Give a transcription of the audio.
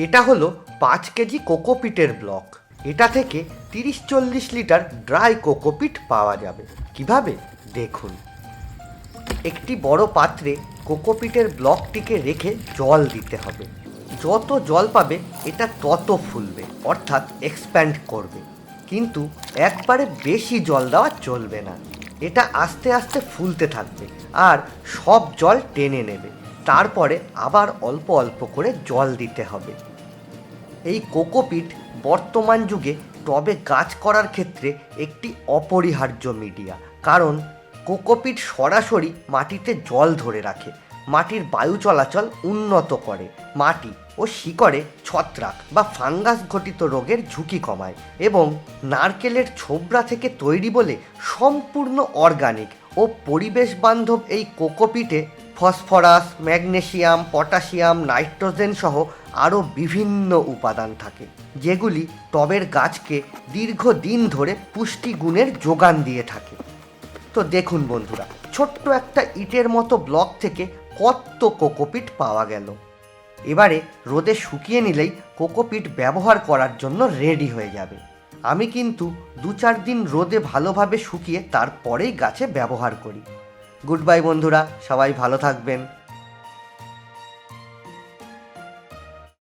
এটা হলো পাঁচ কেজি কোকোপিটের ব্লক। এটা থেকে তিরিশ চল্লিশ লিটার ড্রাই কোকোপিট পাওয়া যাবে। কীভাবে? দেখুন। একটি বড় পাত্রে কোকোপিটের ব্লকটিকে রেখে জল দিতে হবে। যত জল পাবে, এটা তত ফুলবে, অর্থাৎ এক্সপ্যান্ড করবে। কিন্তু একবারে বেশি জল দেওয়া চলবে না। এটা আস্তে আস্তে ফুলতে থাকবে আর সব জল টেনে নেবে। তারপরে আবার অল্প অল্প করে জল দিতে হবে। এই কোকোপিট বর্তমান যুগে টবে গাছ করার ক্ষেত্রে একটি অপরিহার্য মিডিয়া। কারণ, কোকোপিট সরাসরি মাটিতে জল ধরে রাখে, মাটির বায়ু চলাচল উন্নত করে, মাটি ও শিকড়ে ছত্রাক বা ফাঙ্গাস ঘটিত রোগের ঝুঁকি কমায় এবং নারকেলের ছোবড়া থেকে তৈরি বলে সম্পূর্ণ অর্গানিক ও পরিবেশ বান্ধব এই কোকোপিটে ফসফরাস ম্যাগনেশিয়াম পটাশিয়াম, নাইট্রোজেন সহ আরও বিভিন্ন উপাদান থাকে, যেগুলি টবের গাছকে দীর্ঘদিন ধরে পুষ্টিগুণের যোগান দিয়ে থাকে। তো দেখুন বন্ধুরা, ছোট্ট একটা ইটের মতো ব্লক থেকে কত কোকোপিট পাওয়া গেল। এবারে রোদে শুকিয়ে নিলেই কোকোপিট ব্যবহার করার জন্য রেডি হয়ে যাবে। আমি কিন্তু দু চার দিন রোদে ভালোভাবে শুকিয়ে তারপরেই গাছে ব্যবহার করি। গুড বাই বন্ধুরা সবাই ভালো থাকবেন।